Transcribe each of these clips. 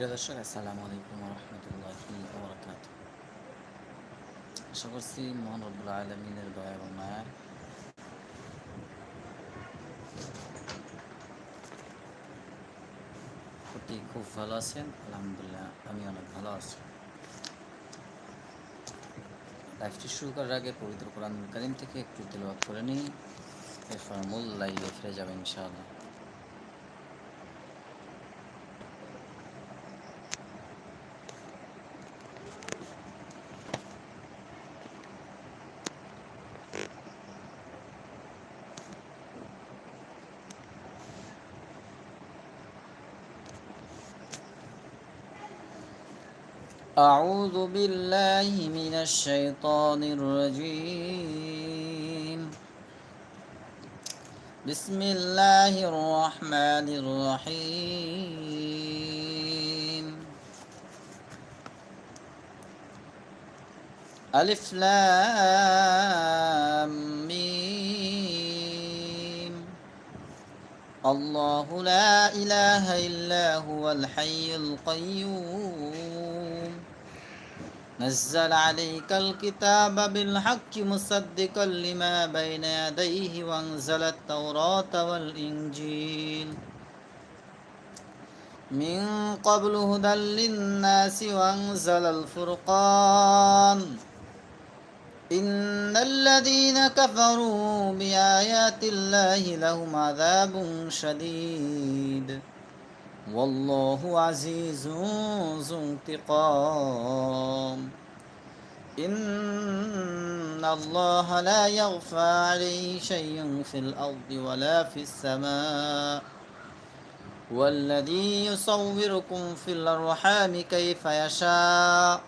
প্রিয় দর্শক, আসসালামু আলাইকুম রহমতুল্লাহি ওবরাকাত আশা করছি মহান রব্বুল আলমিনের দয়া এবং মায়া। প্রতি খুব ভালো আছেন, আলহামদুলিল্লাহ আমি অনেক ভালো আছি। লাইফটি শুরু করার আগে পবিত্র কোরআন কারিম থেকে একটু তেলাওয়াত করে নিই। এরপর মূল লাইভে ফিরে যাবেন ইনশাআল্লাহ। أعوذ بالله من الشيطان الرجيم. بسم الله الرحمن الرحيم. ألف لام ميم. الله لا إله إلا هو الحي القيوم. نزل عليك الكتاب بالحق مصدقا لما بين يديه وانزل التوراة والإنجيل. من قبل هدى للناس وانزل الفرقان. إن الذين كفروا بآيات الله لهم عذاب شديد. والله عزيز ذو انتقام. إن الله لا يغفى عليه شيء في الأرض ولا في السماء. والذي يصوركم في الأرحام كيف يشاء.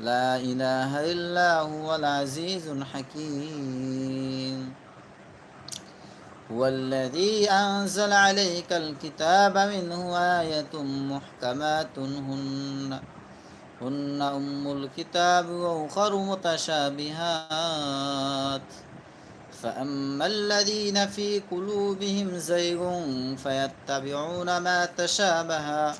لا إله إلا هو العزيز الحكيم. هو الذي أنزل عليك الكتاب منه آية محكمات. هن هن أم الكتاب وأخر متشابهات. فأما الذين في قلوبهم زيغ فيتبعون ما تشابه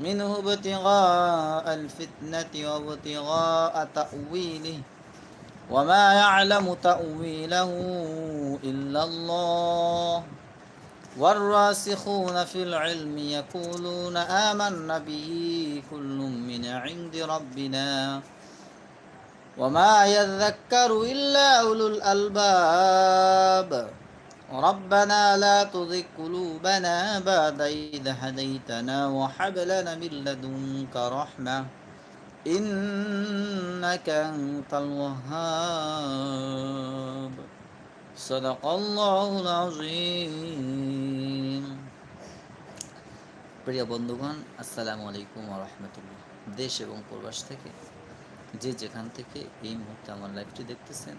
منه ابتغاء الفتنة وابتغاء تأويله. وما يعلم تأويله إلا الله والراسخون في العلم يقولون آمنا به كل من عند ربنا وما يذكر إلا أولو الألباب ربنا لا تزغ قلوبنا بعد إذ هديتنا وهب لنا من لدنك رحمة إنك أنت الوهاب صدق الله العظيم প্রিয় বন্ধুগণ আসসালামু আলাইকুম রহমতুল্লাহ দেশ এবং প্রবাস থেকে যে যেখান থেকে এই মুহূর্তে আমার লাইভটি দেখতেছেন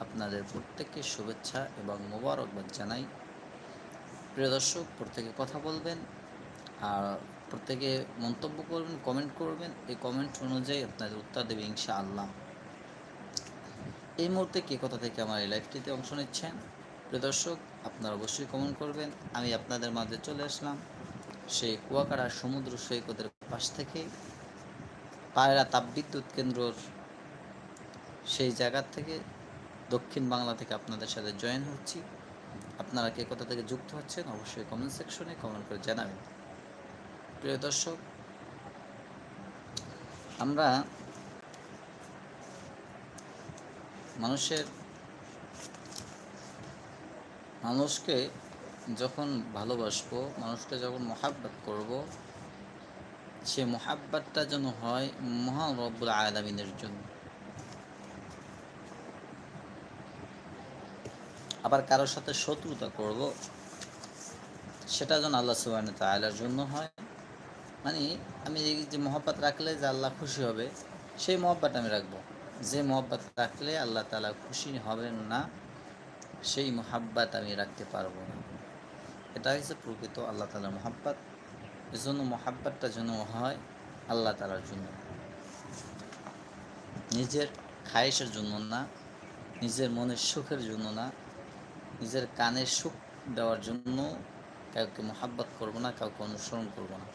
আপনাদের প্রত্যেককে শুভেচ্ছা এবং মোবারকবাদ জানাই প্রিয় দর্শক প্রত্যেকে কথা বলবেন আর প্রত্যেকে মন্তব্য করবেন কমেন্ট করবেন। এই কমেন্ট অনুযায়ী আপনাদের উত্তর দেবে ইনশা আল্লাহ এই মুহূর্তে কে কথা থেকে আমার এই লাইভটিতে অংশ নিচ্ছেন? প্রিয় দর্শক, আপনারা অবশ্যই কমেন্ট করবেন। আমি আপনাদের মাঝে চলে আসলাম সেই কুয়াকাড়া সমুদ্র সৈকতের পাশ থেকে। পায়রা তাপবিদ্যুৎ কেন্দ্রর সেই জায়গার থেকে দক্ষিণ বাংলা থেকে আপনাদের সাথে জয়েন হচ্ছি। আপনারা কে কোথা থেকে যুক্ত হচ্ছেন, অবশ্যই কমেন্ট সেকশনে কমেন্ট করে জানাবেন। প্রিয় দর্শক, আমরা মানুষের, মানুষকে যখন ভালোবাসবো, মানুষকে যখন মহাব্বত করব, সে মহাব্বতটা যেন হয় মহান রব্বুল আলমিনের জন্য। আবার কারোর সাথে শত্রুতা করব, সেটা যেন আল্লাহ সুবাহ তালার জন্য হয়। মানে আমি যে মহব্বত রাখলে যে আল্লাহ খুশি হবে, সেই মহব্বত আমি রাখব। যে মহব্বত রাখলে আল্লাহ তালা খুশি হবেন না, সেই মহাব্বাত আমি রাখতে পারব না। এটা হচ্ছে প্রকৃত আল্লাহ তালার মহাব্বাত। এজন্য মহাব্বাতটা যেন হয় আল্লাহ তালার জন্য। নিজের খায়েশের জন্য না, নিজের মনের সুখের জন্য না, নিজের কানের সুখ দেওয়ার জন্য কাউকে মোহাব্বত করব না, কাউকে অনুসরণ করব না।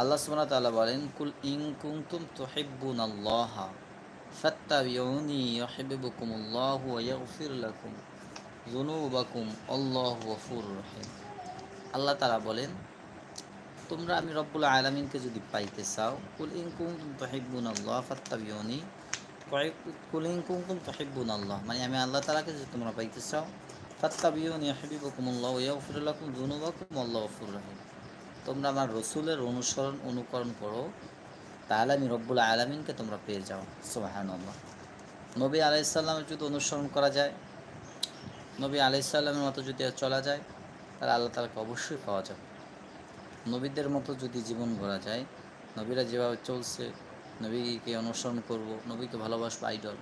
আল্লাহ সুবহানাহু তাআলা বলেন, কুল ইন কুনতুম তুহিব্বুন আল্লাহ, ফাত্তাবিউনি ইউহিব্বুকুমুল্লাহু ওয়া ইয়াগফির লাকুম যুনুবাকুম, আল্লাহু গফুরুর রহিম। আল্লাহ তাআলা বলেন, তোমরা আমি রব্বুল আলামিনকে যদি পাইতে চাও, কুল ইন কুনতুম তুহিব্বুন আল্লাহ, ফাত্তাবিউনি, কুল ইন কুনতুম তুহিব্বুন আল্লাহ। মানে আমি আল্লাহ তাআলাকে যদি তোমরা পাইতে চাও, ফাত্তাবিউনি ইউহিব্বুকুমুল্লাহু ওয়া ইয়াগফির লাকুম যুনুবাকুম, আল্লাহু গফুরুর রহিম। তোমরা আমার রসুলের অনুসরণ অনুকরণ করো, তাহলে আমি রব্বুল আলমিনকে তোমরা পেয়ে যাও সোহান নবী আলাইসাল্লামের যদি অনুসরণ করা যায়, নবী আলাইসাল্লামের মতো যদি চলা যায়, তাহলে আল্লাহ তালাকে অবশ্যই পাওয়া যাবে। নবীদের মতো যদি জীবন গড়া যায়, নবীরা যেভাবে চলছে, নবীকে অনুসরণ করব, নবীকে ভালোবাসবো আইডল।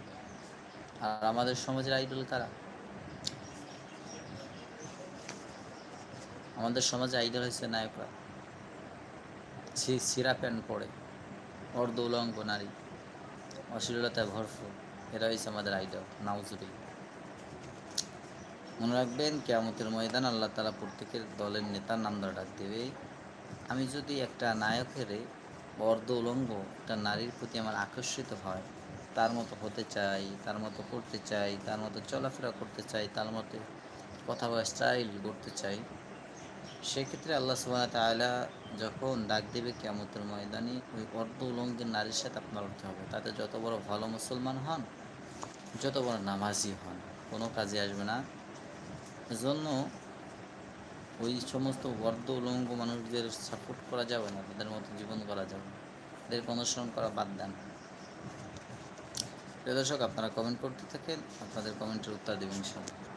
আর আমাদের সমাজের আইডল কারা? আমাদের সমাজে আইডল হয়েছে নায়করা। সিরা প্যান্ট পরে। অর্ধ উলঙ্গ নারী। অশ্লীলতায় ভরপুর। এরা হয়েছে আমাদের আইডল নাউজুরি মনে রাখবেন, কেয়ামতের ময়দান আল্লাহ তালা প্রত্যেকের দলের নেতার নাম ধরে ডাক দেবে। আমি যদি একটা নায়কের অর্ধ উলঙ্গ একটা নারীর প্রতি আমার আকর্ষিত হয়, তার মতো হতে চাই, তার মতো করতে চাই, তার মতো চলাফেরা করতে চাই, তার মতো কথা বলা স্টাইল করতে চাই, সেক্ষেত্রে আল্লাহ সুবাহ তালা যখন ডাক দেবে কেমতের ময়দানে, ওই অর্ধ উলঙ্গের নারীর সাথে আপনার উঠতে হবে। তাতে যত বড় ভালো মুসলমান হন, যত বড় নামাজি হন, কোনো কাজে আসবে না। জন্য ওই সমস্ত অর্ধ উলঙ্গ মানুষদের সাপোর্ট করা যাবে না, তাদের মতো জীবন করা যাবে না। এদেরকে অনুসরণ করা বাদ দেন প্রিয় দর্শক, আপনারা কমেন্ট করতে থাকেন, আপনাদের কমেন্টের উত্তর দেবেন ইনশাল্লাহ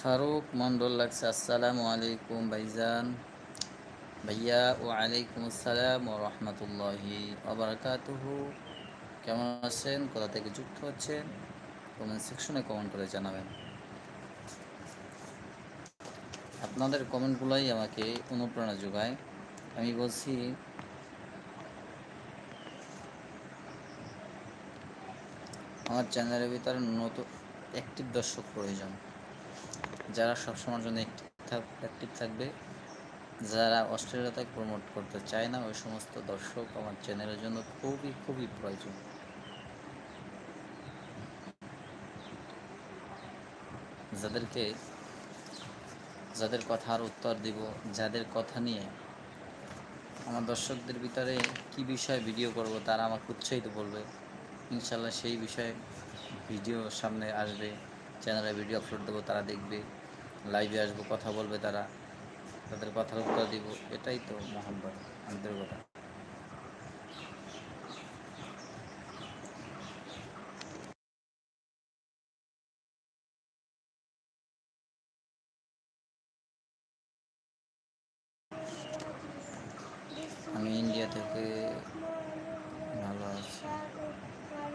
ফারুক, মন্ডল লাগছে, আসসালামু আলাইকুম ভাইজান। ভাইয়া ও আলাইকুম আসসালাম ও রহমতুল্লাহি কেমন আছেন? কোথা থেকে যুক্ত হচ্ছেন? কমেন্ট সেকশনে কমেন্ট করে জানাবেন। আপনাদের কমেন্টগুলোই আমাকে অনুপ্রেরণা যোগায়। আমি বলছি, আমার চ্যানেলের ভিতরে নতুন অ্যাক্টিভ দর্শক প্রয়োজন। যারা সবসময়ের জন্য অ্যাক্টিভ থাকবে, যারা অস্ট্রেলিয়াটাকে প্রমোট করতে চায় না, ওই সমস্ত দর্শক আমার চ্যানেলের জন্য খুবই খুবই প্রয়োজন। যাদেরকে, যাদের কথার উত্তর দিব, যাদের কথা নিয়ে আমার দর্শকদের ভিতরে কি বিষয়ে ভিডিও করব, তারা আমাকে উৎসাহিত বলবে। ইনশাল্লাহ সেই বিষয়ে ভিডিও সামনে আসবে। চ্যানেলে ভিডিও আপলোড দেবো, তারা দেখবে। লাইভে আসব, কথা বলবে তারা। তাদের কথার উত্তর দিব, এটাই তো মহাব্বত আন্তরিকতা আমি ইন্ডিয়া থেকে ভালো আছি।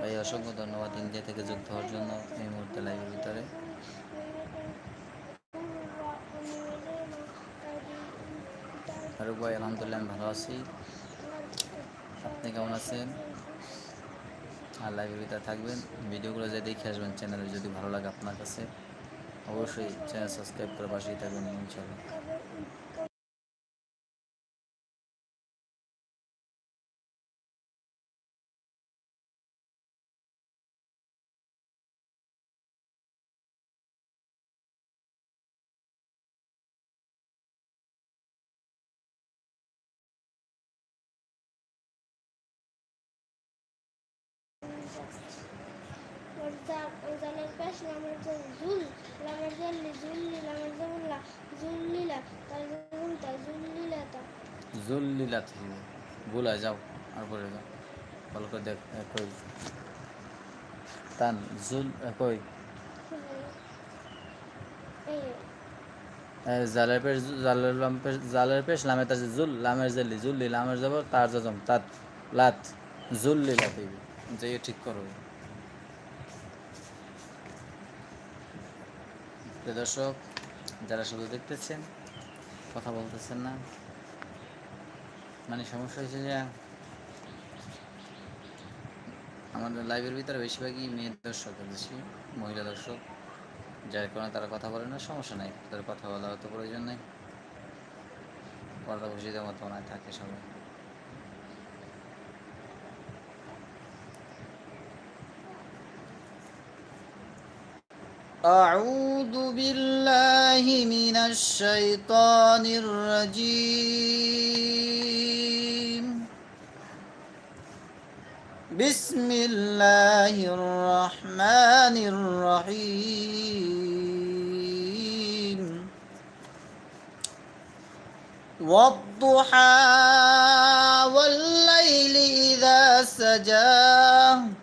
ভাই, অসংখ্য ধন্যবাদ ইন্ডিয়া থেকে যুক্ত হওয়ার জন্য এই মুহূর্তে লাইভের ভিতরে। ফারুক ভাই, আলহামদুলিল্লাহ আমি ভালো আছি। আপনি কেমন আছেন? আর লাইভের ভিতরে থাকবেন। ভিডিওগুলো যে দেখে আসবেন চ্যানেলে যদি ভালো লাগে আপনার কাছে, অবশ্যই চ্যানেল সাবস্ক্রাইব করে পাশেই থাকবেন, ইনশাআল্লাহ। জল জুল ভুলা যাও, আর পরে যাও। ভালো করে দেখ কই? তান, জুল কই? জালের পেশ, জালের লাম পেশ, জালের পেশ, লামের তার জুল, লামের জেলি, জুল্লি, লামের যাব তার জজম, তাত, লাত জুল্লিলা থেকে যে ঠিক করো। দর্শক, যারা শুধু দেখতেছেন, কথা বলতেছেন না মানে সমস্যা হয়েছে যে আমাদের লাইভের ভিতরে বেশিরভাগই মেয়ে দর্শক বেশি মহিলা দর্শক। যার কারণে তারা কথা বলে না, সমস্যা নাই। তাদের কথা বলা হয়তো প্রয়োজন নেই। পর্দা বসিয়ে মতো হয় থাকে সবাই। أعوذ بالله من الشيطان الرجيم. بسم الله الرحمن الرحيم. والضحى والليل إذا سجى.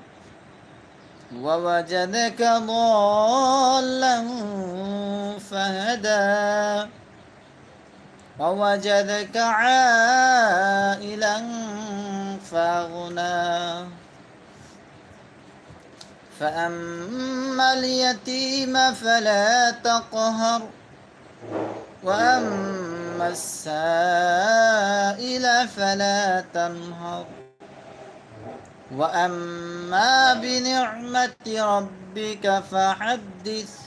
ووجدك ضالا فهدى. ووجدك عائلا فأغنى. فأما اليتيم فلا تقهر وأما السائل فلا تنهر. واما بنعمه ربك فحدث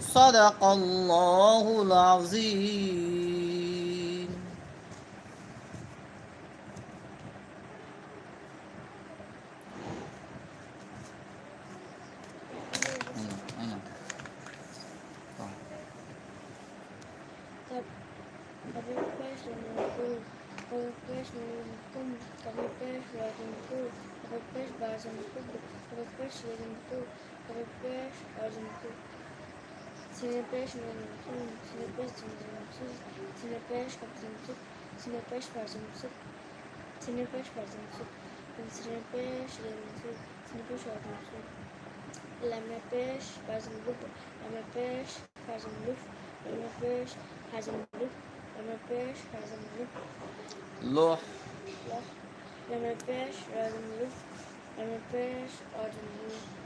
صدق الله العظيم Thank you. 45 Berzamitli, 45 Yerimli, 45 Berzamitli, 25 Yerimli, 25 Yerimli, 25 Kapsamlı, 25 Berzamitli, 25 Berzamitli, 25 Yerimli, 25 Berzamitli, 25 Berzamitli, 25 Berzamitli, 25 Berzamitli, 25 Berzamitli, Loh. Loh. Let me fish, let me move. Let me fish, let me move.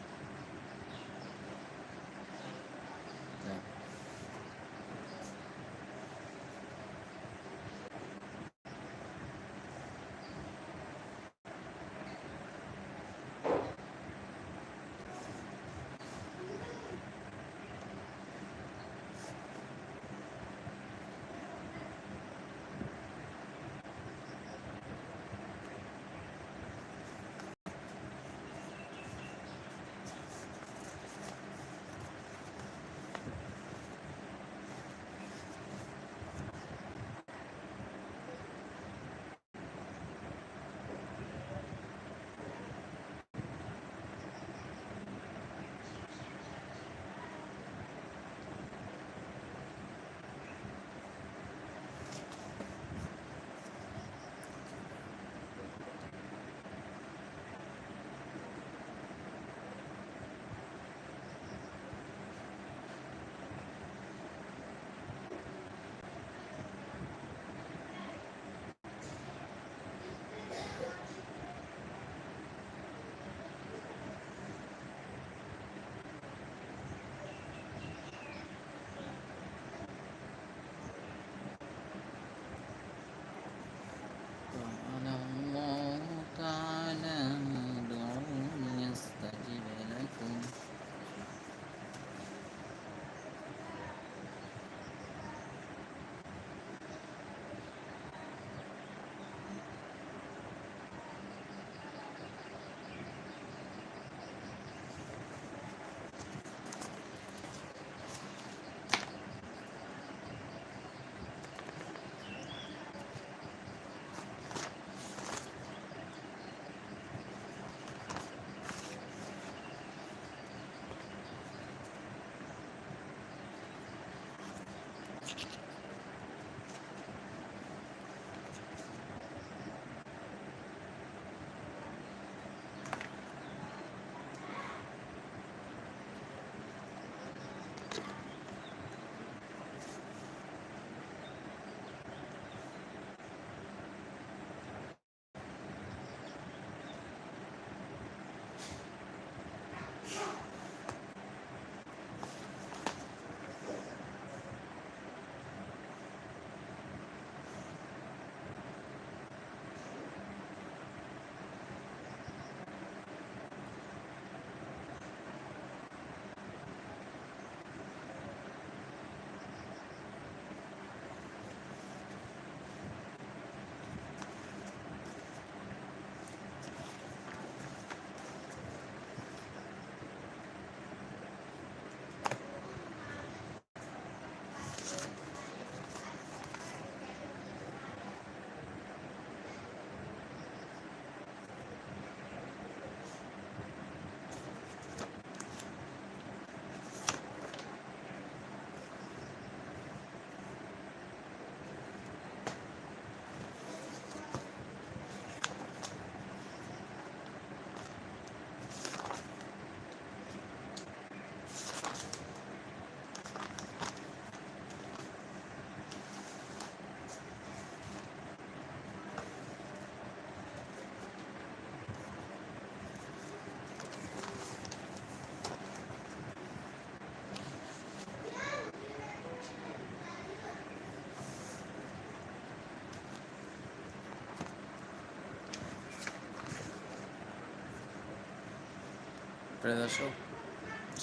প্রিয় দর্শক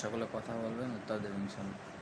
সকলে কথা বলবেন উত্তর দেবেন ইনশাল্লাহ